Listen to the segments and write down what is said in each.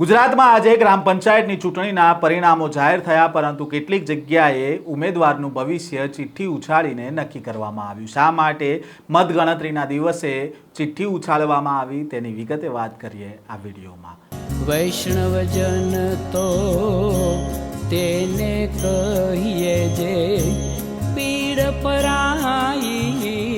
ગુજરાતમાં આજે ગ્રામ પંચાયતની ચૂંટણીના પરિણામો જાહેર થયા, પરંતુ કેટલીક જગ્યાએ ઉમેદવારનું ભવિષ્ય ચિઠ્ઠી ઉછાળીને નક્કી કરવામાં આવ્યું. શા માટે મતગણતરીના દિવસે ચિઠ્ઠી ઉછાળવામાં આવી તેની વિગતે વાત કરીએ આ વિડીયોમાં. વૈષ્ણવજન તો તેને કહીએ જે પીડ પરાઈ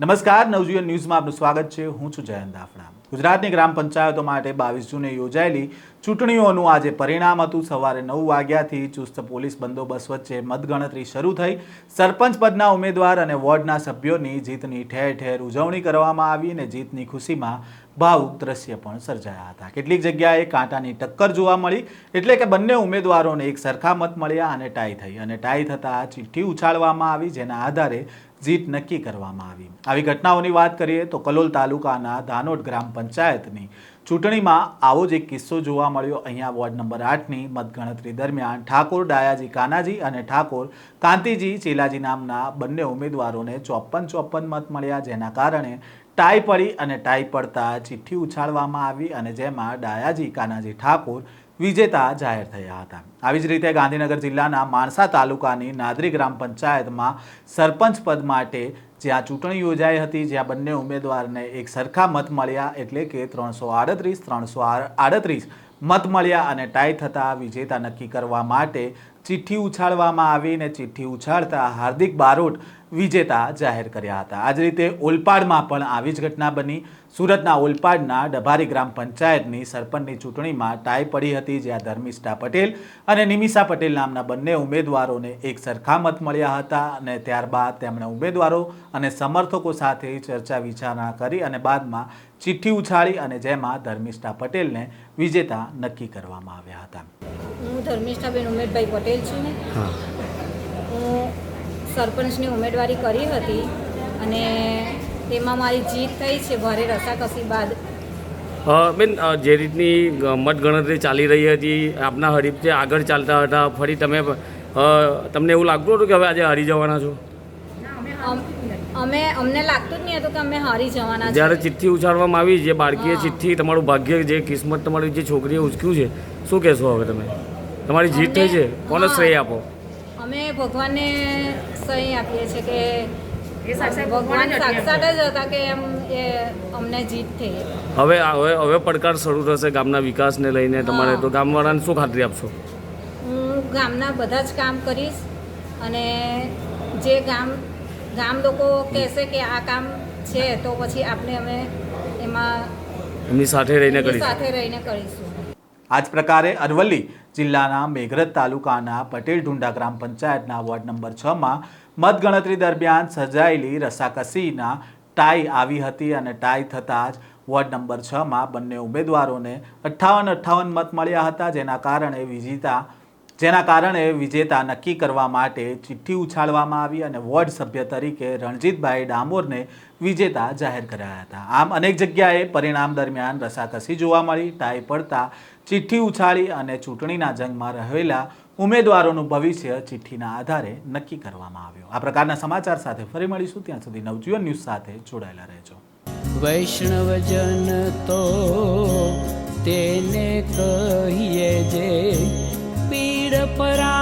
નમસ્કાર, નવજીવન ન્યૂઝમાં આપનું સ્વાગત છે. હું છું જયંત દાફડા ગુજરાતની ગ્રામ પંચાયતો માટે બાવીસ જૂને યોજાયેલી ચૂંટણીઓનું આજે પરિણામ હતું. સવારે નવ વાગ્યાથી ચુસ્ત પોલીસ બંદોબસ્ત વચ્ચે મતગણતરી શરૂ થઈ. સરપંચ પદના ઉમેદવાર અને વોર્ડના સભ્યોની જીતની ઠેર ઠેર ઉજવણી કરવામાં આવી અને જીતની ખુશીમાં ભાવુક દ્રશ્ય પણ સર્જાયા હતા. કેટલીક જગ્યાએ કાંટાની ટક્કર જોવા મળી, એટલે કે બંને ઉમેદવારોને એક સરખા મત મળ્યા અને ટાઈ થઈ. અને ટાઈ થતાં ચિઠ્ઠી ઉછાળવામાં આવી, જેના આધારે જીત નક્કી કરવામાં આવી. આવી ઘટનાઓની વાત કરીએ તો કલોલ તાલુકાના ધાનોડ ગ્રામ પંચાયતની ચૂંટણીમાં આવો જ એક કિસ્સો જોવા મળ્યો. અહીંયા વોર્ડ નંબર આઠની મતગણતરી દરમિયાન ઠાકોર ડાયાજી કાનાજી અને ઠાકોર કાંતિજી ચેલાજી નામના બંને ઉમેદવારોને ચોપન ચોપન મત મળ્યા, જેના કારણે ટાઈ પડી અને ટાઈ પડતા ચિઠ્ઠી ઉછાળવામાં આવી અને જેમાં ડાયાજી કાનાજી ઠાકોર વિજેતા જાહેર થયા હતા. આવી જ રીતે ગાંધીનગર જિલ્લાના માણસા તાલુકાની નાદરી ગ્રામ પંચાયતમાં સરપંચ પદ માટે જ્યાં ચૂંટણી યોજાઈ હતી, જ્યાં બંને ઉમેદવારને એક સરખા મત મળ્યા એટલે કે ત્રણસો આડત્રીસ ત્રણસો આડત્રીસ મત મળ્યા અને ટાઈ થતાં વિજેતા નક્કી કરવા માટે ચિઠ્ઠી ઉછાળવામાં આવી અને ચિઠ્ઠી ઉછાળતા હાર્દિક બારોટ વિજેતા જાહેર કર્યા હતા. આ જ રીતે ઓલપાડમાં પણ આવી જ ઘટના બની. સુરતના ઓલપાડના ડભારી ગ્રામ પંચાયતની સરપંચની ચૂંટણીમાં ટાઈ પડી હતી, જ્યાં ધર્મિષ્ઠા પટેલ અને નિમિષા પટેલ નામના બંને ઉમેદવારોને એક સરખા મત મળ્યા હતા અને ત્યારબાદ તેમણે ઉમેદવારો અને સમર્થકો સાથે ચર્ચા વિચારણા કરી અને બાદમાં ચિઠ્ઠી ઉછાળી અને જેમાં ધર્મિષ્ઠા પટેલને વિજેતા નક્કી કરવામાં આવ્યા હતા. હું ધર્મિષ્ઠાબેન ઉમેદભાઈ પટેલ છું હું. સરપંચની ઉમેદવારી કરી હતી અને તેમાં મારી જીત થઈ છે ભારે રસાકસી બાદ. બેન જે રીતની મતગણતરી ચાલી રહી હતી આપના હરીફ જે આગળ ચાલતા હતા ફરી તમે તમને એવું લાગતું હતું કે હવે આજે હારી જવાના છો? અમે અમને લાગતું જ નહીં હતું કે અમે હારી જવાના જ્યારે ચિઠ્ઠી ઉછાળવામાં આવી જે બાળકીએ ચિઠ્ઠી તમારું ભાગ્ય જે કિસ્મત તમારી જે છોકરીએ ઉચક્યું છે શું કહેશો હવે તમે? તમારી જીત થઈ છે. કોને શ્રેય આપો? અમે ભગવાનને સહી આપીએ છીએ કે ભગવાન સાક્ષાત જ હતા કે એમ એ અમને જીત થઈ. હવે હવે હવે પડકાર શરૂ થશે ગામના વિકાસને લઈને તમારે તો ગામવાળાને શું ખાતરી આપશો? હું ગામના બધા જ કામ કરીશ અને જે ગામ ગામ લોકો કહેશે કે આ કામ છે તો પછી આપણે અમે એમાં એમની સાથે રહીને કરીશું. સાથે રહીને કરીશું. આ જ પ્રકારે અરવલ્લી જિલ્લાના મેઘરજ તાલુકાના પટેલ ઢુંડા ગ્રામ પંચાયતના વોર્ડ નંબર છમાં મતગણતરી દરમિયાન સર્જાયેલી રસાકસીના ટાઈ આવી હતી અને ટાઈ થતાં જ વોર્ડ નંબર છમાં બંને ઉમેદવારોને અઠ્ઠાવન અઠ્ઠાવન મત મળ્યા હતા, જેના કારણે વિજેતા જેના કારણે વિજેતા નક્કી કરવા માટે ચિઠ્ઠી ઉછાળવામાં આવી અને વોર્ડ સભ્ય તરીકે રણજીતભાઈ ડામોરને વિજેતા જાહેર કર્યા હતા. આમ અનેક જગ્યાએ પરિણામ દરમિયાન રસાકસી જોવા મળી, ટાઈ પડતા ચિઠ્ઠી ઉછાળી અને ચૂંટણીના જંગમાં રહેલા ઉમેદવારોનું ભવિષ્ય ચિઠ્ઠીના આધારે નક્કી કરવામાં આવ્યું. આ પ્રકારના સમાચાર સાથે ફરી મળીશું. ત્યાં સુધી નવજીવન ન્યૂઝ સાથે જોડાયેલા રહેજો. વૈષ્ણવજન તો તેને કહીએ જે પીડ પરાઈ